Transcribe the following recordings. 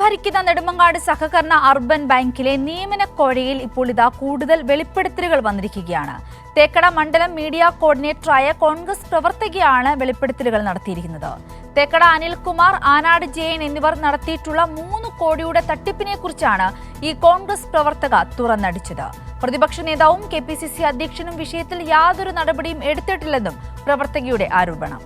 ഭരിക്കുന്ന നെടുമങ്ങാട് സഹകരണ അർബൻ ബാങ്കിലെ നിയമന കോഴയിൽ ഇപ്പോൾ ഇതാ കൂടുതൽ വെളിപ്പെടുത്തലുകൾ വന്നിരിക്കുകയാണ്. തേക്കട മണ്ഡലം മീഡിയ കോർഡിനേറ്ററായ കോൺഗ്രസ് പ്രവർത്തകയാണ് വെളിപ്പെടുത്തലുകൾ നടത്തിയിരിക്കുന്നത്. തേക്കട അനിൽകുമാർ ആനാട് ജയൻ എന്നിവർ നടത്തിയിട്ടുള്ള മൂന്ന് കോടിയുടെ തട്ടിപ്പിനെ കുറിച്ചാണ് ഈ കോൺഗ്രസ് പ്രവർത്തക തുറന്നടിച്ചത്. പ്രതിപക്ഷ നേതാവും കെ അധ്യക്ഷനും വിഷയത്തിൽ യാതൊരു നടപടിയും എടുത്തിട്ടില്ലെന്നും പ്രവർത്തകയുടെ ആരോപണം.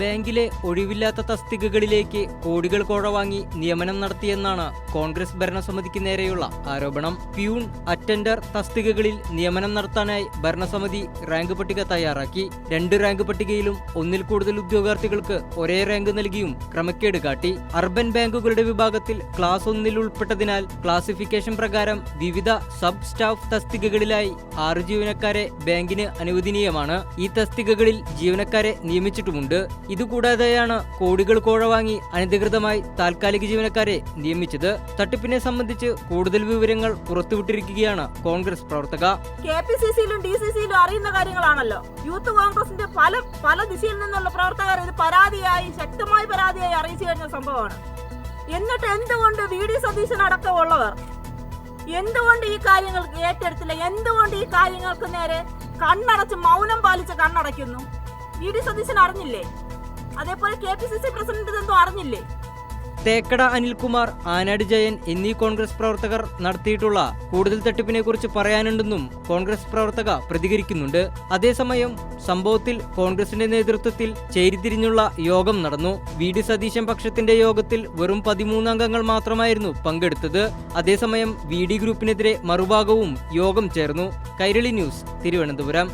ബാങ്കിലെ ഒഴിവില്ലാത്ത തസ്തികകളിലേക്ക് കോടികൾ കോഴ വാങ്ങി നിയമനം നടത്തിയെന്നാണ് കോൺഗ്രസ് ഭരണസമിതിക്ക് നേരെയുള്ള ആരോപണം. പ്യൂൺ അറ്റൻഡർ തസ്തികകളിൽ നിയമനം നടത്താനായി ഭരണസമിതി റാങ്ക് പട്ടിക തയ്യാറാക്കി. രണ്ട് റാങ്ക് പട്ടികയിലും ഒന്നിൽ കൂടുതൽ ഉദ്യോഗാർത്ഥികൾക്ക് ഒരേ റാങ്ക് നൽകിയും ക്രമക്കേട് കാട്ടി. അർബൻ ബാങ്കുകളുടെ വിഭാഗത്തിൽ ക്ലാസ് ഒന്നിൽ ഉൾപ്പെട്ടതിനാൽ ക്ലാസിഫിക്കേഷൻ പ്രകാരം വിവിധ സബ് സ്റ്റാഫ് തസ്തികകളിലായി ആറ് ജീവനക്കാരെ ബാങ്കിന് അനുവദനീയമാണ്. ഈ തസ്തികകളിൽ ജീവനക്കാരെ നിയമിച്ചിട്ടുമുണ്ട്. ഇതുകൂടാതെയാണ് കോടികൾ കോഴ വാങ്ങി അനധികൃതമായി താൽക്കാലിക ജീവനക്കാരെ നിയമിച്ചത്. തട്ടിപ്പിനെ സംബന്ധിച്ച് കൂടുതൽ വിവരങ്ങൾ പുറത്തുവിട്ടിരിക്കുകയാണ് കോൺഗ്രസ് പ്രവർത്തക. കെ പി സി സിയിലും ഡി സി സിയിലും അറിയുന്ന കാര്യങ്ങളാണല്ലോ. യൂത്ത് കോൺഗ്രസിന്റെ പല പല ദിശയിൽ നിന്നുള്ള പ്രവർത്തകർ ഇത് പരാതിയായി ശക്തമായ പരാതിയായി അറിയിച്ചു കഴിഞ്ഞ സംഭവമാണ്. എന്നിട്ട് എന്തുകൊണ്ട് വി ഡി സതീശൻ അടക്കമുള്ളവർ എന്തുകൊണ്ട് ഈ കാര്യങ്ങൾ ഏറ്റെടുത്തില്ല? എന്തുകൊണ്ട് ഈ കാര്യങ്ങൾക്ക് നേരെ കണ്ണടച്ച് മൗനം പാലിച്ച് കണ്ണടയ്ക്കുന്നു? വി ഡി സതീശൻ അറിഞ്ഞില്ലേ? അതേപോലെ K P C C president ഇതെന്തോ അറിഞ്ഞില്ലേ? തേക്കട അനിൽകുമാർ ആനാട് ജയൻ എന്നീ കോൺഗ്രസ് പ്രവർത്തകർ നടത്തിയിട്ടുള്ള കൂടുതൽ തട്ടിപ്പിനെ കുറിച്ച് പറയാനുണ്ടെന്നും കോൺഗ്രസ് പ്രവർത്തക പ്രതികരിക്കുന്നുണ്ട്. അതേസമയം സംഭവത്തിൽ കോൺഗ്രസിന്റെ നേതൃത്വത്തിൽ ചേരിതിരിഞ്ഞുള്ള യോഗം നടന്നു. വി ഡി സതീശൻ പക്ഷത്തിന്റെ യോഗത്തിൽ വെറും പതിമൂന്ന് അംഗങ്ങൾ മാത്രമായിരുന്നു പങ്കെടുത്തത്. അതേസമയം വി ഡി ഗ്രൂപ്പിനെതിരെ മറുഭാഗവും യോഗം ചേർന്നു. കൈരളി ന്യൂസ് തിരുവനന്തപുരം.